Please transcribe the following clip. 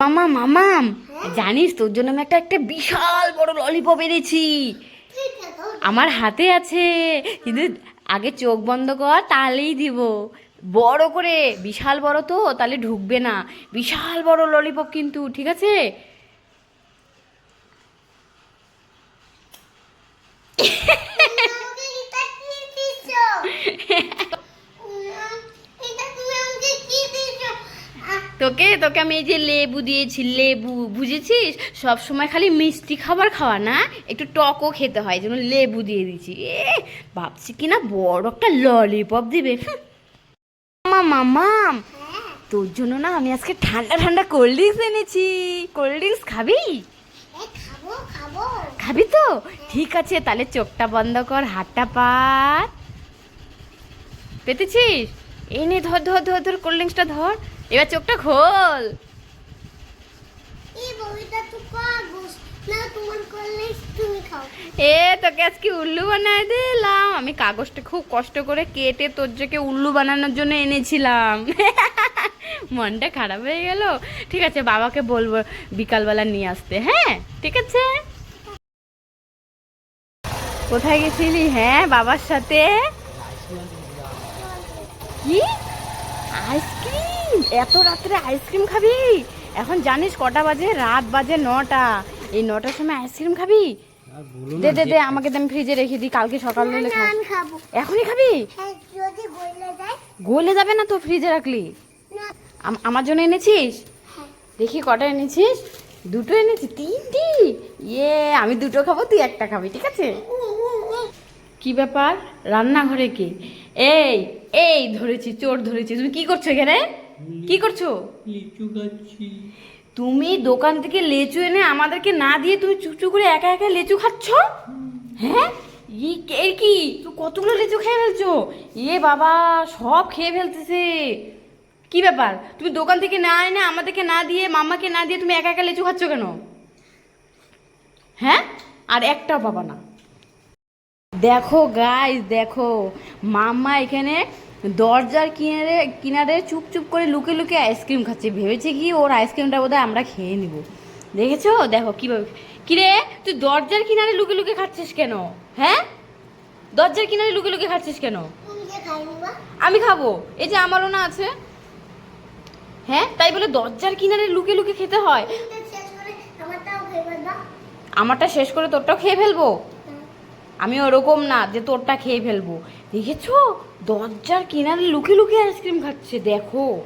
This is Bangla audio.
মামা মামাম জানিস তোর জন্য আমি একটা একটা বিশাল বড় ললিপপ এনেছি। আমার হাতে আছে। কিন্তু আগে চোখ বন্ধ কর তাহলেই দিব। বড় করে বিশাল বড় তো তাহলে ঢুকবে না। বিশাল বড় ললিপপ কিন্তু ঠিক আছে? আমাকে এটা কি দিছো? উম, এটা তুমি আমাকে কি দিছো? আহ, তোকে তোকে আমি এই যে লেবু দিয়েছি লেবু বুঝেছিস? সব সময় খালি মিষ্টি খাবার খাওয়া না একটু টকও খেতে হয় যেন লেবু দিয়ে দিয়েছি। এ ভাবছি কি না বড় একটা ললিপপ দিবে। মামা মামাম তোর জন্য না আমি আজকে ঠান্ডা ঠান্ডা কোল্ড ড্রিঙ্কস এনেছি। কোল্ড ড্রিঙ্কস খাবি? এই খাব খাব। খাবি তো? ঠিক আছে তাহলে চোখটা বন্ধ কর হাতটা পাত। পেতেছিস? এই নে ধর ধর ধর ধর কোল্ড ড্রিঙ্কসটা ধর। এবার চোখটা খোল। এ তোকে আজকে উল্লু বানায় দিলাম। আমি কাগজটা খুব কষ্ট করে কেটে তোর জন্য উল্লু বানানোর জন্য এনেছিলাম। মনটা খারাপ হয়ে গেল। ঠিক আছে বাবাকে বলব বিকালবেলা নিয়ে আসতে হ্যাঁ? ঠিক আছে? কোথায় গেছিলি? হ্যাঁ বাবার সাথে? কি? আইসক্রিম? এত রাত্রে আইসক্রিম খাবি? এখন জানিস কটা বাজে? রাত বাজে নটা। এই নটার সময় আইসক্রিম খাবি? দে দে দে আমাকে দেন ফ্রিজে রেখে দিই কালকে সকাল হলে খাবি। আমি এখনই খাবি? হ্যাঁ গলে যাবে না তো ফ্রিজে রাখলি? আমার জন্য এনেছিস? হ্যাঁ। দেখি কটা এনেছিস? দুটো এনেছিস তিনটি? ইয়ে আমি দুটো খাব তুই একটা খাবি ঠিক আছে। কি ব্যাপার? রান্নাঘরে কে? এই এই ধরেছি চোর ধরেছি তুমি কি করছ এখানে? কি করছ? লিচু খাচ্ছি। তুমি দোকান থেকে লেচু এনে আমাদেরকে না দিয়ে তুমি চুচু করে একা একা লেচু খাচ্ছ? হ্যাঁ? ই কে এর কি? তুই কতগুলো লেচু খেয়ে ফেলছো? এ বাবা সব খেয়ে ফেলতেছে। কি ব্যাপার? তুমি দোকান থেকে না এনে আমাদেরকে না দিয়ে মামাকে না দিয়ে তুমি একা একা লেচু খাচ্ছ কেন? হ্যাঁ? আর একটাও পাবা না। দেখো গাইস দেখো মাম্মা এখানে দরজার কিনারে কিনারে চুপ চুপ করে লুকে লুকে আইসক্রিম খাচ্ছে। ভেবেছে কি ওর আইসক্রিমটা বোধহয় আমরা খেয়ে নিব। দেখেছ? দেখো কীভাবে কিরে তুই দরজার কিনারে লুকে লুকে খাচ্ছিস কেন? হ্যাঁ? দরজার কিনারে লুকে লুকে খাচ্ছিস কেন? আমি খাব। এই যে আমারও না আছে। হ্যাঁ? তাই বলে দরজার কিনারে লুকে লুকে খেতে হয়। আমারটা শেষ করে তোরটাও খেয়ে ফেলব। আমি ওরকম না যে তোরটা খেয়ে ফেলব। দেখেছ? দরজার কিনারে লুকিয়ে লুকিয়ে আইসক্রিম খাচ্ছে, দেখো।